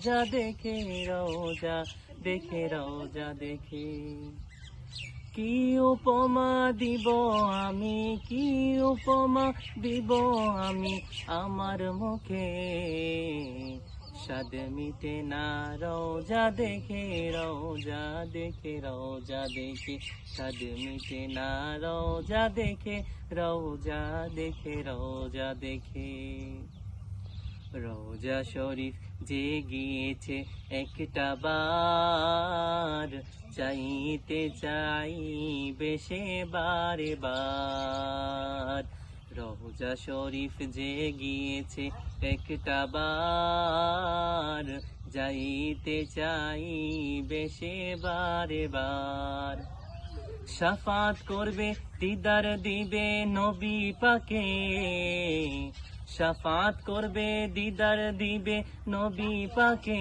রোজা দেখে রোজা দেখে রোজা দেখে। কি উপমা দিব আমি, কি উপমা দিব আমি আমার মুখে? স্বাদ মিটে না, রোজা দেখে রোজা দেখে রোজা দেখে। স্বাদ মিটে না, রোজা দেখে রোজা দেখে রোজা দেখে। রোজা শরীফ যে গিয়েছে একটা বার। চাইতে চাই বেশে বারে বার। রোজা শরীফ যে গিয়েছে একটা বার। যাইতে চাই বেশে বারে বার। সাফাত করবে, দিদার দিবে নবী পাকে। সাফাত করবে দিদার দিবে নবী পাকে।